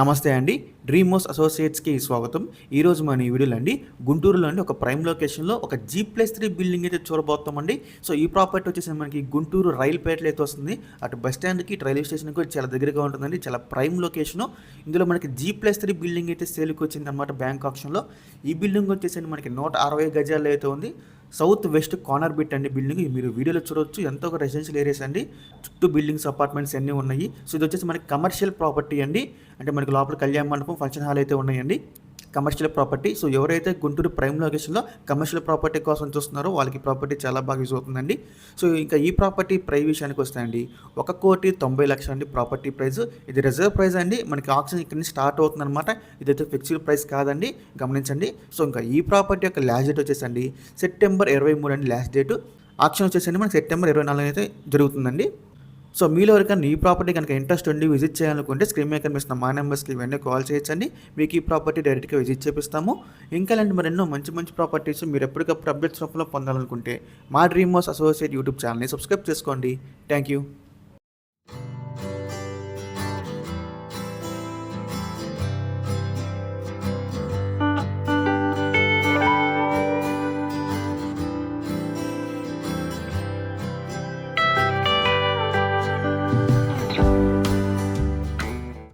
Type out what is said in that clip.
నమస్తే అండి. డ్రీమోస్ అసోసియేట్స్కి స్వాగతం. ఈరోజు మన ఈ వీడియోలో అండి గుంటూరులో అండి ఒక ప్రైమ్ లొకేషన్లో ఒక జీ ప్లస్ త్రీ బిల్డింగ్ అయితే చూడబోతామండి సో ఈ ప్రాపర్టీ వచ్చేసి మనకి గుంటూరు రైల్పేటలో అయితే వస్తుంది. అటు బస్ స్టాండ్కి ఇటు రైల్వే స్టేషన్కి చాలా దగ్గరగా ఉంటుందండి. చాలా ప్రైమ్ లొకేషను. ఇందులో మనకి జీ ప్లస్ త్రీ బిల్డింగ్ అయితే సేల్కి వచ్చింది అనమాట బ్యాంక్ ఆప్షన్లో. ఈ బిల్డింగ్ వచ్చేసి మనకి నూట అరవై గజాల్లో అయితే ఉంది. సౌత్ వెస్ట్ కార్నర్ బిట్ అండి బిల్డింగ్ మీరు వీడియోలో చూడొచ్చు. ఎంతో ఒక రెసిడెన్షియల్ ఏరియాస్ అండి. చుట్టూ బిల్డింగ్స్ అపార్ట్మెంట్స్ అన్నీ ఉన్నాయి. సో ఇది వచ్చేసి మనకి కమర్షియల్ ప్రాపర్టీ అండి. అంటే మనకి లోపల కళ్యాణ మండపం ఫంక్షన్ హాల్ అయితే ఉన్నాయండి. కమర్షియల్ ప్రాపర్టీ సో ఎవరైతే గుంటూరు ప్రైమ్ లొకేషన్లో కమర్షియల్ ప్రాపర్టీ కోసం చూస్తున్నారో వాళ్ళకి ప్రాపర్టీ చాలా బాగా యూజ్ అవుతుందండి. సో ఇంకా ఈ ప్రాపర్టీ ప్రైస్ విషయానికి వస్తాయండి ఒక కోటి తొంభై లక్షలు అండి ప్రాపర్టీ ప్రైస్ ఇది రిజర్వ్ ప్రైస్ అండి. మనకి ఆప్షన్ ఇక్కడ నుంచి స్టార్ట్ అవుతుంది అనమాట ఇదైతే ఫిక్స్డ్ ప్రైస్ కాదండి. గమనించండి. సో ఇంకా ఈ ప్రాపర్టీ యొక్క లాస్ట్ డేట్ వచ్చేసండి సెప్టెంబర్ ఇరవై మూడు అండి లాస్ట్ డేట్ ఆప్షన్ వచ్చేసండి. మనకి సెప్టెంబర్ ఇరవై నాలుగు అయితే జరుగుతుందండి. సో మీలో ఎవరికైనా ఈ ప్రాపర్టీ కనుక ఇంట్రెస్ట్ ఉండి విజిట్ చేయాలనుకుంటే స్క్రీన్ మీద కనిపిస్తున్న మా నెంబర్స్కి వెంటనే కాల్ చేయొచ్చండి. మీకు ఈ ప్రాపర్టీ డైరెక్ట్గా విజిట్ చేపిస్తాము. ఇంకా లాంటి మరి ఎన్నో మంచి మంచి ప్రాపర్టీస్ మీరు ఎప్పటికప్పుడు అప్డేట్స్ రూపంలో పొందాలనుకుంటే మా డ్రీమ్ హౌస్ అసోసియేట్ యూట్యూబ్ ఛానల్ని సబ్స్క్రైబ్ చేసుకోండి. Thank you.